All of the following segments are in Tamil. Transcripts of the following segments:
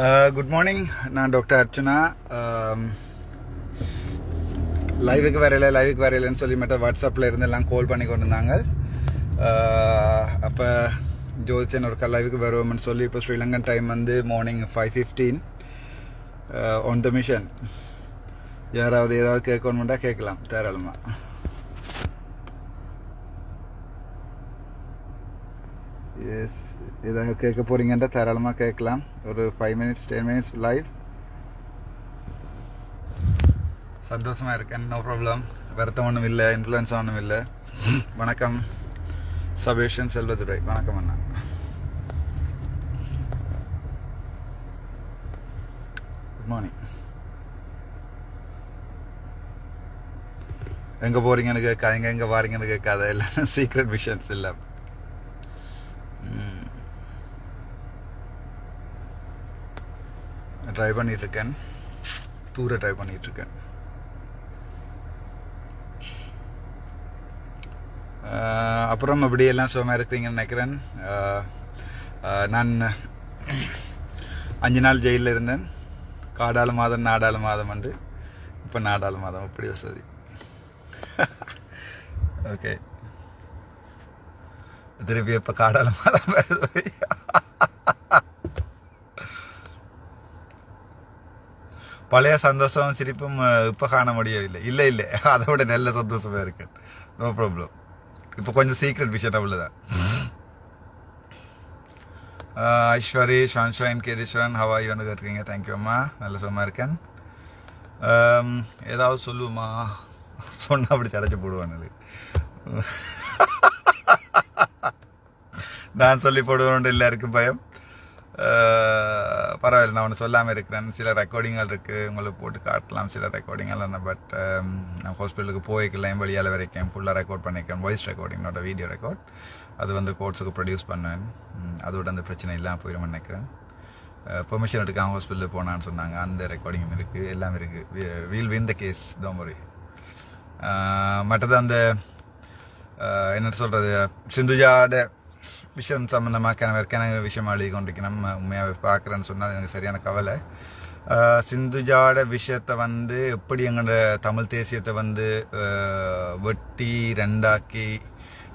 Uh, குட் மார்னிங் நான் டாக்டர் அர்ச்சனா. Um, லைவுக்கு வரையில லைவுக்கு வரையிலன்னு சொல்லி மட்டும் வாட்ஸ்அப்பில் இருந்து எல்லாம் கால் பண்ணி கொண்டு இருந்தாங்க uh, அப்போ ஜோதிச்சன் ஒரு லைவுக்கு வருவோம்னு சொல்லி இப்போ ஸ்ரீலங்கன் டைம் வந்து morning five fifteen on the mission யாராவது ஏதாவது கேட்கணுமெண்டா கேட்கலாம் தாராளமாக எஸ் ஏதாவது கேட்க போறீங்கன்ற தாராளமாக கேட்கலாம். ஒரு five minutes ten minutes live சந்தோஷமா இருக்கேன். நோ ப்ராப்ளம் வருத்தம் ஒன்றும் இல்லை. இன்ஃப்ளூயன்ஸ் ஒன்றும் இல்லை. வணக்கம். சபேஷன் செல்வதுரை. வணக்கம் அண்ணா. குட் மார்னிங் எங்க போறீங்கன்னு கேட்காதீங்க. எங்கே வாரீங்கன்னு கேட்காத. இல்லைன்னா சீக்ரெட் மிஷன்ஸ் இல்லை. ட்ரை பண்ணிகிட்ருக்கேன் இருக்கேன் தூர ட்ரை பண்ணிகிட்ருக்கேன் இருக்கேன் அப்புறம் அப்படி எல்லாம் சுகமாக இருக்கிறீங்கன்னு நினைக்கிறேன். நான் அஞ்சு நாள் ஜெயிலில் இருந்தேன். காடாளு மாதம் நாடாளு மாதம் வந்து இப்போ நாடாளு மாதம் அப்படி வசதி. ஓகே திருப்பி இப்போ காடாளு மாதம் பழைய சந்தோஷம் சிரிப்பும் இப்போ காண முடியவில்லை. இல்லை இல்லை. அதை விட நல்ல சந்தோஷமாக இருக்கு. நோ ப்ராப்ளம் இப்போ கொஞ்சம் சீக்ரெட் விஷயம் அவ்வளோ தான் ஐஸ்வரி ஷான்ஷாயின் கேதீஸ்வரன் ஹவா யூன்னு கேட்டிருக்கீங்க. தேங்க்யூ அம்மா. நல்ல சுகமாக இருக்கேன். ஏதாவது சொல்லுமா சொன்னால் அப்படி தடைச்சி போடுவான் நான் சொல்லி போடுவேன் எல்லாருக்கும் பயம். பரவாயில்ல நான் ஒன்று சொல்லாமல் இருக்கிறேன். சில ரெக்கார்டிங்கள் இருக்குது உங்களுக்கு போட்டு காட்டலாம் சில ரெக்கார்டிங்கள் என்ன பட் நான் ஹாஸ்பிட்டலுக்கு போய்க்கலாம் வெளியால் வரைக்கும் ஃபுல்லாக ரெக்கார்ட் பண்ணியிருக்கேன். வாய்ஸ் ரெக்கார்டிங்கோட வீடியோ ரெக்கார்ட் அது வந்து கோர்ட்ஸுக்கு ப்ரொடியூஸ் பண்ணேன் அதோட அந்த பிரச்சனை இல்லாமல் போயிடும் நினைக்கிறேன். பெர்மிஷன் எடுக்காம ஹாஸ்பிட்டலுக்கு போனான்னு சொன்னாங்க. அந்த ரெக்கார்டிங்கும் இருக்குது எல்லாம் இருக்குது we'll win the case tomorrow மற்றது அந்த என்ன சொல்கிறது சிந்துஜாட விஷயம் சம்மந்தமாக கிணறு கிணறு விஷயம் எழுதி கொண்டிருக்கணும் உண்மையாகவே பார்க்குறேன்னு சொன்னால் எனக்கு சரியான கவலை. சிந்துஜாட விஷயத்தை வந்து எப்படி எங்களோட தமிழ் தேசியத்தை வந்து வெட்டி ரெண்டாக்கி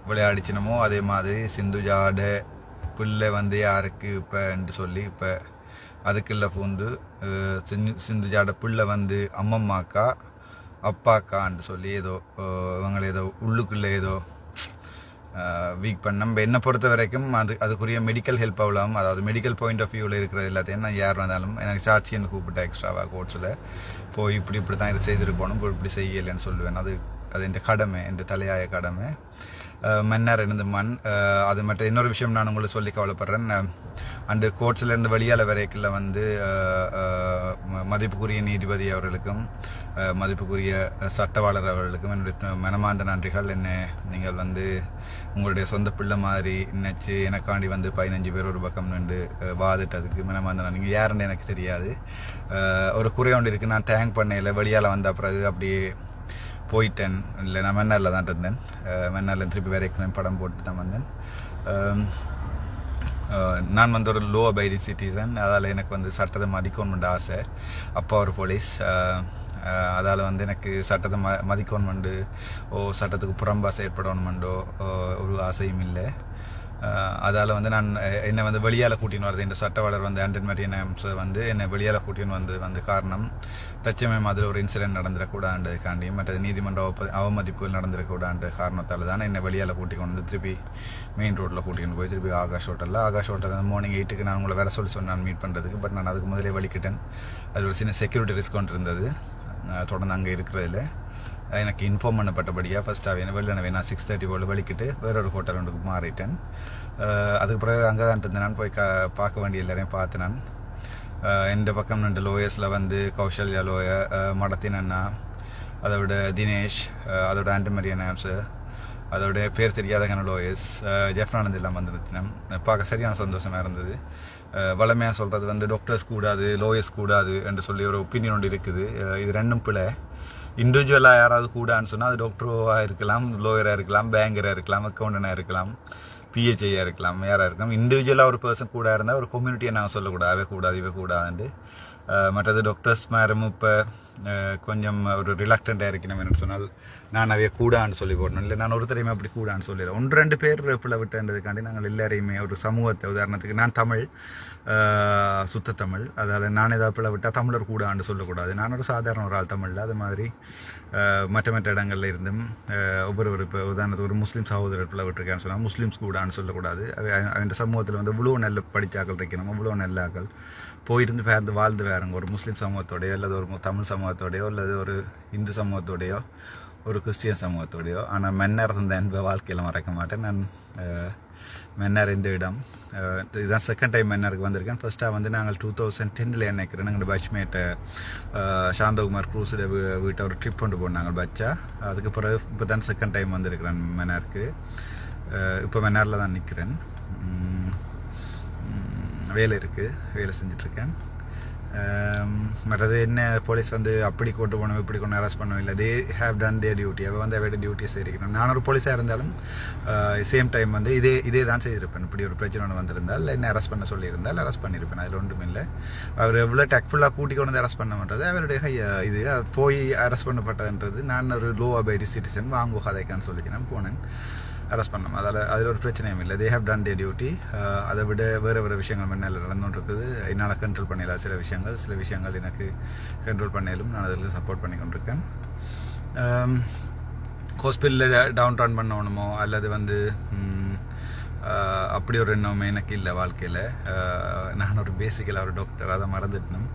விளையாடிச்சினமோ அதே மாதிரி சிந்துஜாட பிள்ளை வந்து யாருக்கு இப்போன்ட்டு சொல்லி இப்போ அதுக்குள்ள பூந்து சிந்து சிந்துஜாட பிள்ளை வந்து அம்மம்மாக்கா அப்பாக்கான்ட்டு சொல்லி ஏதோ இவங்களை ஏதோ உள்ளுக்குள்ளே ஏதோ வீக் பண்ண நம்ம என்னை பொறுத்த வரைக்கும் அது அதுக்குரிய மெடிக்கல் ஹெல்ப் ஆகலாம் அதாவது மெடிக்கல் பாயிண்ட் ஆஃப் வியூவில் இருக்கிறது எல்லாத்தையும் நான் யார் வந்தாலும் எனக்கு சாட்சின்னு கூப்பிட்டா எக்ஸ்ட்ராவாக கோட்ஸில் போய் இப்படி இப்படி தான் இது செய்திருக்கணும் இப்படி இப்படி செய்யலைன்னு சொல்லுவேன். அது அது என் கடமை என் தலையாய கடமை. மன்னர் இருந்து மண் அது மட்டும் இன்னொரு விஷயம் நான் உங்களுக்கு சொல்லி கவலைப்படுறேன். அண்டு அந்த கோர்ட்ஸ்ல இருந்து வெளியால வரைக்குள்ள வந்து ம- மதிப்புக்குரிய நீதிபதி அவர்களுக்கும் மதிப்புக்குரிய சட்டவாளர் அவர்களுக்கும் என்னுடைய மனமார்ந்த நன்றிகள். என்ன நீங்கள் வந்து உங்களுடைய சொந்த பிள்ளை மாதிரி நினைச்சு எனக்காண்டி வந்து பதினஞ்சு பேர் ஒரு பக்கம் நின்று வாதிட்டதுக்கு மனமார்ந்த நன்றி. நீங்கள் யாருன்னு எனக்கு தெரியாது. ஒரு குறை ஒன்று இருக்கு. நான் தேங்க் பண்ணையில வெளியால வந்த பிறகு அப்படியே போயிட்டேன். இல்லை நான் மென்னாரில் தான் இருந்தேன். அஹ் மென்னாரில் திருப்பி வேற படம் போட்டு தான் வந்தேன். நான் வந்து ஒரு லோ அபைடி சிட்டிசன் அதால் எனக்கு வந்து சட்டத்தை மதிக்கணுமெண்டு ஆசை. அப்பா ஒரு போலீஸ். அதால் வந்து எனக்கு சட்டத்தை ம மதிக்கணுமெண்டு ஓ சட்டத்துக்கு புறம்பாசை ஏற்படணுமெண்டோ ஒரு ஆசையும் இல்லை. அதால் வந்து நான் என்னை வந்து வெளியால் கூட்டின்னு வருது இந்த சட்டவாளர் வந்து ஆண்டன் மரியனம்ஸ் வந்து என்னை வெளியால் கூட்டின்னு வந்து வந்து காரணம் தச்சமயம் அதில் ஒரு இன்சிடென்ட் நடந்துடக்கூடாதுக்காண்டி மற்றது நீதிமன்ற அவப்ப- அவமதிப்புகள் நடந்துடக்கூடாது காரணத்தால் தான் என்னை வெளியால் கூட்டி கொண்டு வந்து திருப்பி மெயின் ரோட்டில் கூட்டின்னு போய் திருப்பி ஆகாஷ் ஹோட்டலில் ஆகாஷ் ஹோட்டலில் மார்னிங் எயிட்டுக்கு நான் உங்களை வேற சொல்லி சொன்னேன் மீட் பண்ணுறதுக்கு பட் நான் அதுக்கு முதலே வலிக்கிட்டேன் அது ஒரு சின்ன செக்யூரிட்டி ரிஸ்க் ஒன்று இருந்தது. தொடர்ந்து அங்கே இருக்கிறதுல எனக்கு இன்ஃபார்ம் பண்ணப்பட்டபடியாக ஃபஸ்ட்டாக வேணும் வெளில நான் சிக்ஸ் தேர்ட்டி போல் வலிக்கிட்டு வேற ஒரு ஹோட்டல் ஒன்றுக்கு மாறிட்டேன் அதுக்கு பிறகு அங்கே தான் இருந்தேன். நான் போய் கா பார்க்க வேண்டிய எல்லாரையும் பார்த்து நான் எந்த பக்கம் ரெண்டு லோயர்ஸில் வந்து கௌசல்யா லோய மடத்தின் அண்ணா அதோட தினேஷ் அதோட ஆண்டமரியன் நேம்ஸு அதோட பேர் தெரியாத கன லோயர்ஸ் ஜெஃப்ரானந்த் எல்லாம் வந்து பார்க்க சரியான சந்தோஷமாக இருந்தது. வளமையாக சொல்கிறது வந்து டாக்டர்ஸ் கூடாது லோயர்ஸ் கூடாது என்று சொல்லி ஒரு ஒப்பீனியன் ஒன்று இருக்குது. இது ரெண்டும் பிள்ளை இண்டிவிஜுவலாக யாராவது கூடான்னு சொன்னால் அது டாக்டராக இருக்கலாம் லோயராக இருக்கலாம் பேங்கராக இருக்கலாம் அக்கௌண்டனாக இருக்கலாம் பிஹெச்ஐயாக இருக்கலாம் யாராக இருக்கலாம். இண்டிவிஜுவலாக ஒரு பர்சன் கூட இருந்தால் ஒரு கம்யூனிட்டியை நாங்கள் சொல்லக்கூடாது அவே கூடாது இவே கூடாதுன்ட்டு. மற்றது டாக்டர்ஸ் மேரும் இப்போ கொஞ்சம் ஒரு ரிலாக்டண்டாக இருக்கணும் என்று சொன்னால் நான் அவைய கூடான்னு சொல்லி போடணும். இல்லை நான் ஒருத்தரையுமே அப்படி கூடான்னு சொல்லிடுறேன் ஒன்று ரெண்டு பேர் பிள்ளை விட்டன்றதுக்காண்டி நாங்கள் எல்லாரையுமே ஒரு சமூகத்தை உதாரணத்துக்கு நான் தமிழ் சுத்த தமிழ். அதால் நான் ஏதாவது பிள்ளை விட்டால் தமிழர் கூடான்னு சொல்லக்கூடாது. நான் ஒரு சாதாரண ஒரு ஆள் தமிழில். அது மாதிரி மற்ற மற்ற இடங்களில் இருந்தும் ஒவ்வொரு இப்போ உதாரணத்துக்கு ஒரு முஸ்லீம் சகோதரர் பிள்ளை விட்டுருக்கேன்னு சொன்னால் முஸ்லீம்ஸ் கூடான்னு சொல்லக்கூடாது. அந்த சமூகத்தில் வந்து இவ்வளோ நல்ல படித்தாக்கள் இருக்கணும். இவ்வளோ நல்லாக்கள் போயிருந்து பேர்ந்து வாழ்ந்து வேறங்க. ஒரு முஸ்லீம் சமூகத்தோடைய அல்லது ஒரு தமிழ் சமூக சமூகத்தோடையோ அல்லது ஒரு இந்து சமூகத்தோடையோ ஒரு கிறிஸ்டியன் சமூகத்தோடையோ ஆனால் மென்னர் இருந்த என்ப வாழ்க்கையில் மறக்க மாட்டேன். நான் மென்னர் என்ற இடம் இதுதான் செகண்ட் டைம் மென்னருக்கு வந்திருக்கேன். ஃபர்ஸ்ட்டாக வந்து நாங்கள் டூ தௌசண்ட் டென்னில் நினைக்கிறேன் எங்கள் பட்ச்மேட்டை சாந்தகுமார் க்ரூஸில் வீட்டை ஒரு ட்ரிப் கொண்டு போனாங்க பச்சா அதுக்கு பிறகு இப்போ தான் செகண்ட் டைம் வந்திருக்கிறேன் மென்னருக்கு. இப்போ மென்னாரில் தான் நிற்கிறேன் வேலை இருக்குது வேலை செஞ்சிட்ருக்கேன் Um, மற்றது என்ன போலீஸ் வந்து அப்படி கூட்டு போகணும் இப்படி கொண்டு அரெஸ்ட் பண்ணணும் இல்லை they have done the duty அவள் வந்து அவட டியூட்டியை செய்திருக்கணும் நான் ஒரு போலீஸாக இருந்தாலும் uh, சேம் டைம் வந்து இதே இதே தான் செய்திருப்பேன். இப்படி ஒரு பிரச்சனை ஒன்று வந்திருந்தால் என்ன அரெஸ்ட் பண்ண சொல்லியிருந்தால் அரெஸ்ட் பண்ணியிருப்பேன். அதில் ஒன்றும் இல்லை. அவர் எவ்வளோ டக்ஃபுல்லாக கூட்டி கொண்டு வந்து அரெஸ்ட் பண்ண மாட்டது அவருடைய uh, இது போய் அரெஸ்ட் பண்ணப்பட்டதுன்றது நான் ஒரு லோ அபைடி சிட்டிசன் வாங்கு கதைக்கான்னு சொல்லி நான் போனேன். அரெஸ்ட் பண்ணோம் அதில் அதில் ஒரு பிரச்சனையும் இல்லை. They have done the duty அதை விட வேறு வேறு விஷயங்கள் முன்னால் நடந்துட்டு இருக்குது என்னால் கண்ட்ரோல் பண்ணலாம் சில விஷயங்கள். சில விஷயங்கள் எனக்கு கண்ட்ரோல் பண்ணாலும் நான் அதில் சப்போர்ட் பண்ணி கொண்டிருக்கேன். ஹாஸ்பிட்டலில் டவுன் டவுன் பண்ணணுமோ அல்லது வந்து அப்படி ஒரு எண்ணம் எனக்கு இல்லை வாழ்க்கையில். நான் ஒரு பேசிக்கலாக ஒரு டாக்டர் அதை மறந்துட்டணும்.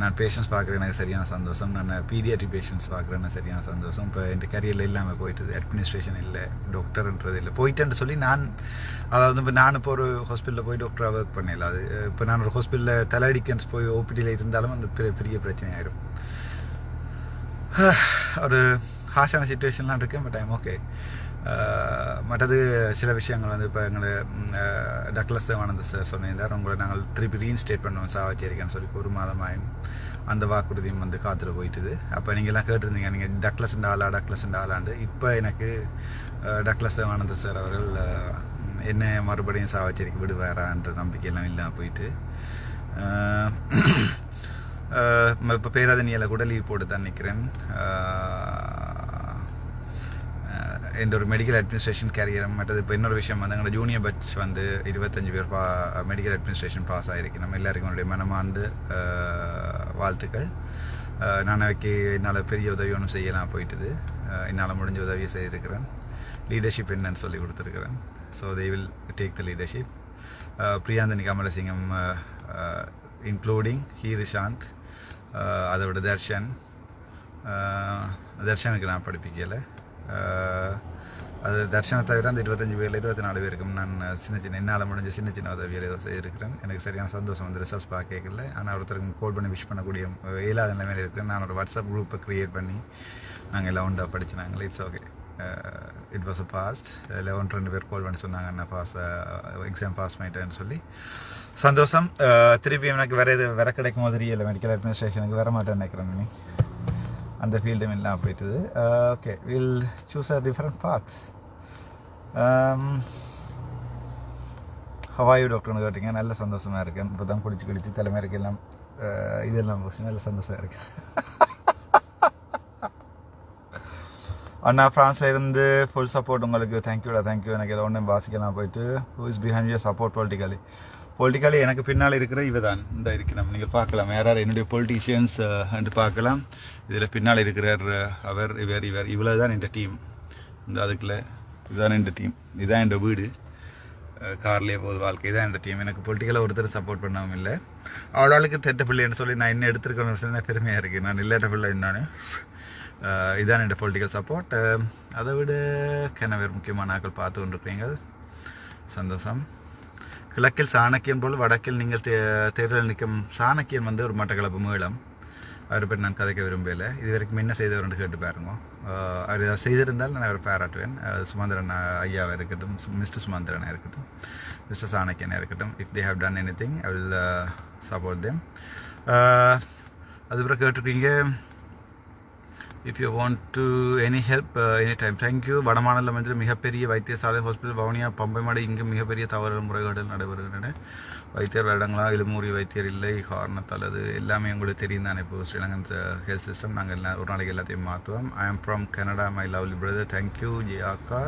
நான் பேஷண்ட்ஸ் பார்க்குறேன் எனக்கு சரியான சந்தோஷம். நான் பீடியாட்ரிக் பேஷண்ட்ஸ் பார்க்குறேன்னு சரியான சந்தோஷம். இப்போ என் கரியரில் இல்லாமல் போயிட்டுது அட்மினிஸ்ட்ரேஷன் இல்லை டாக்டர்ன்றது இல்லை. போயிட்டேன்னு சொல்லி நான் அதாவது இப்போ நான் இப்போ ஒரு ஹாஸ்பிட்டலில் போய் டாக்டராக ஒர்க் பண்ணல அது இப்போ நான் ஒரு ஹாஸ்பிட்டலில் தலையடிக்கன்ஸ் போய் ஓபிடியில் இருந்தாலும் அந்த பெரிய பெரிய பிரச்சனை ஆயிரும் ஒரு ஹாஷான சுச்சுவேஷன்லாம் இருக்கேன் பட் ஐம் ஓகே மற்றது சில விஷயங்கள் வந்து இப்போ எங்களை டக்ளஸ் தேவானந்த சார் சொன்னிருந்தார். உங்களை நாங்கள் திருப்பி ரீஇன்ஸ்டேட் பண்ணுவோம் சாவச்சேரிக்கான்னு சொல்லி ஒரு மாதமாயும் அந்த வாக்குறுதியும் வந்து காத்துல போயிட்டுது. அப்போ நீங்கள்லாம் கேட்டிருந்தீங்க நீங்கள் டக்லஸ் ஆளா டக்லஸ் ஆளாண்டு இப்போ எனக்கு டக்லஸ் டக்ளஸ் தேவானந்த சார் அவர்கள் என்ன மறுபடியும் சாவச்சேரிக்கு விடுவாரான்ற நம்பிக்கையெல்லாம் இல்லாமல் போயிட்டு இப்போ பேராதனியில் கூட லீவ் போட்டு தான் நிற்கிறேன் இந்த ஒரு மெடிக்கல் அட்மினிஸ்ட்ரேஷன் கேரியர் மற்றது இப்போ இன்னொரு விஷயம் வந்து எங்களோட ஜூனியர் பட்ச் வந்து இருபத்தஞ்சு பேர் பா மெடிக்கல் அட்மினிஸ்ட்ரேஷன் பாஸ் ஆகிருக்கு நம்ம எல்லாருக்கும் என்னுடைய மனமார்ந்து வாழ்த்துக்கள். நான் அவைக்கு என்னால் பெரிய உதவி ஒன்றும் செய்யலாம் போயிட்டுது. என்னால் முடிஞ்ச உதவியை செய்திருக்கிறேன். லீடர்ஷிப் என்னன்னு சொல்லி கொடுத்துருக்கிறேன். So they will take the leadership Priyanthani Kamalasingam including Heeru Santh அதோட தர்ஷன். தர்ஷனுக்கு நான் படிப்பிக்கலை. அது தர்ஷனை தவிர அந்த இருபத்தஞ்சு பேரில் இருபத்தி நாலு பேருக்கும் நான் சின்ன சின்ன என்னால் முடிஞ்ச சின்ன சின்ன உதவிகள் ஏதோ செய்திருக்கிறேன். எனக்கு சரியான சந்தோஷம் வந்து ரிசர்ச் பார்க்கல ஆனால் ஒருத்தருக்கு கோல் பண்ணி விஷ் பண்ணக்கூடிய இயலாத நிலைமையில் இருக்கிறேன். நான் ஒரு வாட்ஸ்அப் குரூப்பை க்ரியேட் பண்ணி நாங்கள் எல்லாம் உண்டா படிச்சு நாங்கள் it's okay it was a past eleven ரெண்டு பேர் கால் பண்ணி சொன்னாங்க நான் பாஸ் எக்ஸாம் பாஸ் பண்ணிட்டேன்னு சொல்லி. சந்தோஷம். திருப்பி எனக்கு வேறு இது வேற கிடைக்கும் மாதிரி இல்லை மெடிக்கல் அட்மினிஸ்ட்ரேஷனுக்கு வர மாட்டேன்னு நினைக்கிறேன் நீ அந்த ஃபீல்டும் எல்லாம் போயிட்டுது. Okay will choose a different path how are you டாக்டர்னு கேட்டிங்க. நல்ல சந்தோஷமாக இருக்கேன். இப்போ தான் குளிச்சு குளிச்சு தலைமைக்கு எல்லாம் uh, இதெல்லாம் போச்சு. நல்ல சந்தோஷமாக இருக்கேன் அண்ணா ஃப்ரான்ஸில் இருந்து ஃபுல் சப்போர்ட் உங்களுக்கு. தேங்க்யூடா தேங்க்யூ எனக்கு ஏதோ ஒன்றும் வாசிக்கலாம் போயிட்டு. Who is behind your support politically politically எனக்கு பின்னால் இருக்கிற இவ தான் இந்த இருக்கிறோம் நீங்கள் பார்க்கலாம். யார் யார் என்னுடைய பொலிட்டீஷியன்ஸ் என்று பார்க்கலாம். இதில் பின்னால் இருக்கிறார் அவர் இவர் இவர். இவ்வளோ தான் என் டீம் இந்த அதுக்குள்ள இதுதான் என் டீம் இதுதான் என் வீடு. கார்லேயே போகுது வாழ்க்கை. தான் என் டீம் எனக்கு பொலிட்டிக்கலாக ஒருத்தர் சப்போர்ட் பண்ணவும் இல்லை. அவளாளுக்கு தெட்ட பிள்ளைன்னு சொல்லி நான் இன்னும் சொல்லி நான் பெருமையாக இருக்குது நான் இல்லாட்ட பிள்ளை நான். இதான் என் பொலிட்டிக்கல் சப்போர்ட் அதை விட கெனவேர் முக்கியமான ஆக்கள் பார்த்து கொண்டிருக்கிறீங்க சந்தோஷம். கிழக்கில் சாணக்கியன் போல் வடக்கில் நீங்கள் தே தேர்தல் நிற்கும் சாணக்கியன் வந்து ஒரு மட்டக்களப்பு மீளம். அவர் பேர் நான் கதைக்க விரும்பல இது வரைக்கும் என்ன செய்தவர்னு கேட்டு பாருங்க. அவர் ஏதாவது செய்திருந்தால் நான் அவரை பாராட்டுவேன். சுமந்திரன் ஐயாவாக இருக்கட்டும் மிஸ்டர் சுமந்திரனாக இருக்கட்டும் மிஸ்டர் சாணக்கியனாக இருக்கட்டும். If they have done anything I will support them அதுக்கப்புறம் கேட்டிருக்கீங்க if you want to any help any time thank you வடமாநிலம் மஞ்சள் மிகப்பெரிய வைத்தியசாலை ஹாஸ்பிட்டல் பவுனியா பம்பை மாடு இங்கு மிகப்பெரிய தவறு முறைகேடுகள் நடைபெறுகின்றன. வைத்தியர் வருடங்களா இழுமூறி வைத்தியர் இல்லை காரணத்தால் அது எல்லாமே உங்களுக்கு தெரியும் தானே இப்போ ஸ்ரீலங்கன் ஹெல்த் சிஸ்டம் நாங்கள் எல்லா ஒரு நாளைக்கு எல்லாத்தையும் மாற்றுவோம் I am from Canada my lovely brother thank you ji அக்கா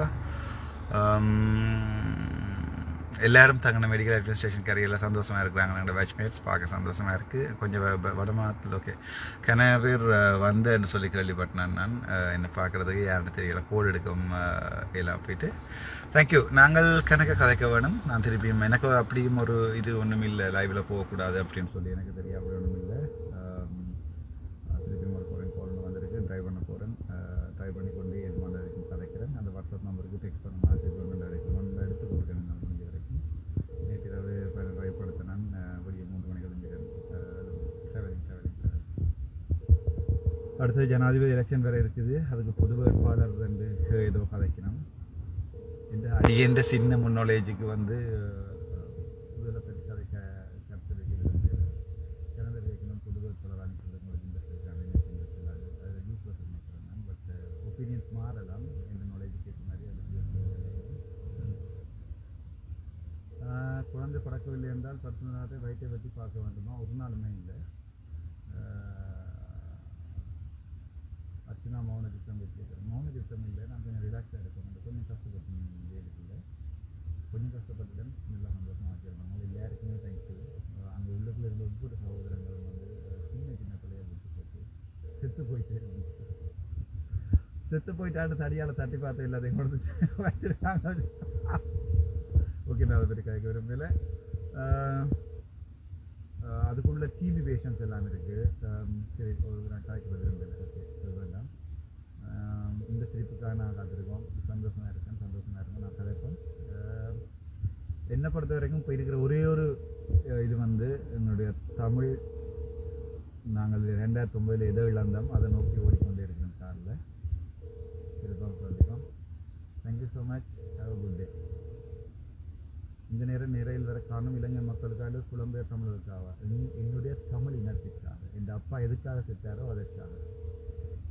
எல்லாரும் தங்கின மெடிக்கல் அட்மினிஸ்ட்ரேஷன் கரையில் சந்தோஷமாக இருக்கிறாங்க. எங்களோட பேட்ச்மேட்ஸ் பார்க்க சந்தோஷமாக இருக்குது கொஞ்சம் வடமாத்தில் ஓகே கன பேர் uh, வந்தேன்னு சொல்லி கேள்விப்பட்டேன் நான்? Uh, என்னை பார்க்குறதுக்கு யாருன்னு தெரியல. கோல் எடுக்கும் uh, எல்லாம் போயிட்டு. தேங்க்யூ நாங்கள் கணக்கை கதைக்க வேணும். நான் திருப்பியும் எனக்கு அப்படியும் ஒரு இது ஒன்றும் இல்லை லைவில் போகக்கூடாது அப்படின்னு சொல்லி எனக்கு தெரியாது ஒன்றும் இல்லை திருப்பியும் ஒரு போகிறேன் போகிறேன் வந்திருக்கு ட்ரைவ் பண்ண போகிறேன் ட்ரை பண்ணி கொண்டு எது மாதிரி வரைக்கும் கதைக்கிறேன் அந்த வாட்ஸ்அப் நம்பருக்கு டெக்ஸ்ட் பண்ண மாதிரி ஒன்று வரைக்கும் ஒன்று எடுத்து கொடுக்குறேன் நான் முடிஞ்ச வரைக்கும் நேற்று இரவு ட்ரைவ் படுத்தினான் விடிய மூன்று மணிக்கு எழுந்திருக்கேன் ட்ராவலிங் ட்ராவலிங் அடுத்தது ஜனாதிபதி எலெக்ஷன் வேறு இருக்குது. அதுக்கு பொது வேட்பாளர் ரெண்டு ஏதோ கதைக்கணும் இந்த அடியன்ற சின்ன முன்னோலேஜுக்கு வந்து இதில் பற்றி க கருத்து வைக்கிறது ஜனவரி வைக்கணும் பொது வேட்பாளர் அனுப்புறது உங்களுக்கு பட் ஒப்பீனியன்ஸ் மாறலாம். இந்த நாலேஜுக்கு ஏற்ற மாதிரி அது குழந்தை பிறக்கவில்லை என்றால் பர்சனலாக வயிற்றை பற்றி பார்க்க வேண்டுமா? ஒரு நாளுமே இல்லை. அர்ச்சனா மௌன திட்டம் வச்சிருக்கிறேன் மௌன திட்டம் இல்லை நான் கொஞ்சம் ரிலாக்ஸாக இருக்கணும். அந்த கொஞ்சம் கஷ்டப்பட்டு வேலைக்குள்ள. கொஞ்சம் கஷ்டப்பட்டுட்டேன் நல்லா சந்தோஷமாக வச்சிருந்தேன் அவங்க எல்லாருக்குமே தேங்க்ஸு அங்கே உள்ளத்தில் இருந்த ஒவ்வொரு சகோதரங்களும் வந்து சின்ன சின்ன பிள்ளையாக விட்டு போட்டு செத்து போயிட்டே இருந்துச்சு செத்து போயிட்டான்னு தடியால் தட்டி பார்த்து எல்லாத்தையும் கொடுத்து வச்சுருக்காங்க. ஓகே நான் அதை பற்றி கேட்க விரும்பல. அதுக்குள்ள டிபி பேஷன்ஸ் எல்லாம் இருக்குது சரி ஒரு நான் காய்க்க விரும்பல ஓகே அது வேண்டாம். இந்த சிரிப்புக்காக நான் காத்திருக்கோம். சந்தோஷமா இருக்கேன் சந்தோஷமா இருக்கேன் நான் கதைப்பேன் என்னை பொறுத்த வரைக்கும் இப்போ இருக்கிற ஒரே ஒரு இது வந்து என்னுடைய தமிழ் நாங்கள் ரெண்டாயிரத்தி ஒம்பதில் எதோ இழந்தோம். அதை நோக்கி ஓடிக்கொண்டே இருக்கிறோம் காரில் திருப்பம் சொல்லிக்கோம் thank you so much have good day இந்த நேரம் நிறையில் வர காணும் இலங்கை மக்களுக்காக புலம்பெயர் தமிழர்களுக்காக என்னுடைய தமிழ் இனத்திற்காக என் அப்பா எதுக்காக செத்தாரோ அதற்காக.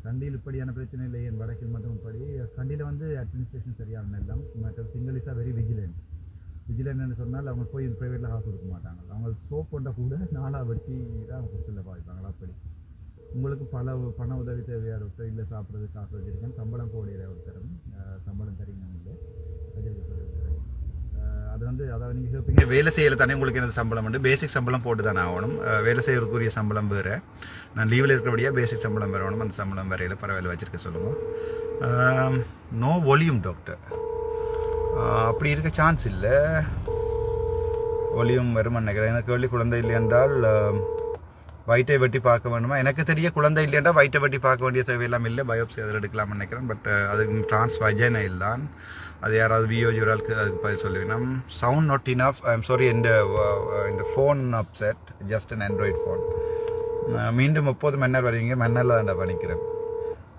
கண்டியில் இப்படியான பிரச்சனை இல்லை என் வடக்கில் மட்டும் இப்படி. கண்டியில் வந்து அட்மினிஸ்ட்ரேஷன் சரியான எல்லாம் மற்ற சிங்கிள் இஸ் வெரி விஜிலன்ஸ் விஜிலன்ட்னு சொன்னால் அவங்க போய் ப்ரைவேட்டில் காசு கொடுக்க மாட்டாங்க. அவங்க சோப் கொண்ட கூட நாளாக வெட்டி தான் அவங்க ஹாஸ்டலில் பாதிப்பாங்களா அப்படி. உங்களுக்கு பல பண உதவி தேவையாக ஒருத்தர் இல்லை சாப்பிட்றது காசு வச்சுருக்கேன் சம்பளம் போடுகிற ஒருத்தரும்? சம்பளம் தரீங்க இல்லை. அது வந்து அதாவது நீங்கள் கேட்பீங்க வேலை செய்யல தானே உங்களுக்கு எனது சம்பளம் உண்டு. பேசிக் சம்பளம் போட்டு தானே ஆகணும் வேலை செய்யறதுக்குரிய சம்பளம் வேறு. நான் லீவில் இருக்கிறபடியாக பேசிக் சம்பளம் வேறு ஆகணும் அந்த சம்பளம் வரையில் பரவாயில்ல வச்சுருக்க சொல்லுவோம். நோ ஒலியும் டாக்டர் அப்படி இருக்க சான்ஸ் இல்லை. ஒலியும் வரும் நினைக்கிறேன். எனக்கு வழி குழந்தை இல்லை என்றால் வயிற்றை வெட்டி பார்க்க வேணுமா எனக்கு தெரிய குழந்தை இல்லை வயிற்றை வெட்டி பார்க்க வேண்டிய தேவையெல்லாம் இல்லை பயோப்சி அதில் எடுக்கலாம்னு நினைக்கிறேன் பட் அதுக்கு டிரான்ஸ் வஜைனைல் தான் அது யாராவது வியோஜி ஒரு ஆளுக்கு அதுக்கு பதில் சொல்லுவேன் sound not enough I am sorry இந்த இந்த phone upset just an Android phone மீண்டும் முப்பது மன்னர் வருவீங்க மன்னரில் தான் பண்ணிக்கிறேன்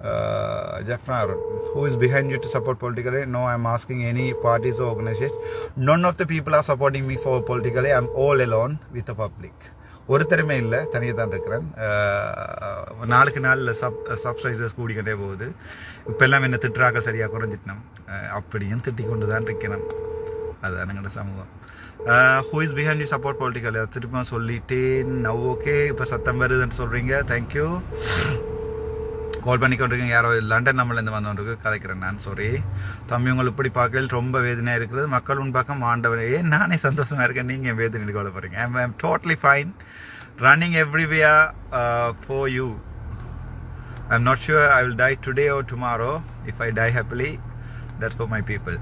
uh, Jeffna Arun, who is behind you to support politically? No, I'm asking any parties or organizations. None of the people are supporting me for politically. I'm all alone with the public. ஒருத்தருமே இல்லை தனியாக தான் இருக்கிறேன். நாளுக்கு நாள் சப் சப்ஸ்கிரைசர்ஸ் கூடிக்கிட்டே போகுது. இப்போ எல்லாம் என்ன திட்டுறாக்க சரியாக குறைஞ்சிட்டோம் அப்படியும் திட்டி கொண்டு தான் இருக்கிறேன் அதுதான் எங்களோட சமூகம் who is behind you support political திரும்ப சொல்லிட்டேன். நவ் ஓகே இப்போ சத்தம் வருதுன்னு சொல்கிறீங்க தேங்க்யூ கால் பண்ணி கொண்டிருக்கீங்க யாரோ லண்டன் நம்மளேருந்து வந்தவனுக்கு கதைக்கிறேன். நான் சாரி தம்பி உங்களை இப்படி பார்க்கல ரொம்ப வேதனையாக இருக்கிறது. மக்கள் உன் பக்கம் ஆண்டவன் ஏன் நானே சந்தோஷமா இருக்கேன். நீங்கள் என் வேதனை கொள்ள போகிறீங்க I'm I'm totally fine running everywhere for you I'm not sure I will die today or tomorrow if I die happily that's for my people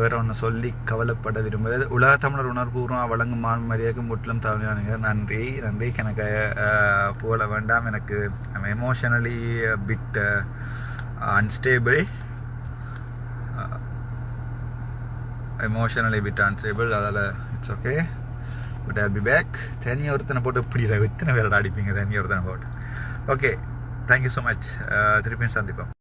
வேற ஒன்று சொல்லி கவலைப்பட விரும்புவது உலக தமிழர் உணர்வுபூர்வம் வழங்கும் மான் மரியாதைக்கு முற்றிலும் தவறானுங்க நன்றி நன்றி. எனக்கு போல வேண்டாம். எனக்கு emotionally bit unstable emotionally bit unstable அதால் it's okay but I be back தனி ஒருத்தனை போட்டு இப்படி இத்தனை பேரோட அடிப்பீங்க? தனி ஒருத்தனை போட்டு. ஓகே தேங்க்யூ ஸோ மச் திருப்பியும் சந்திப்போம்.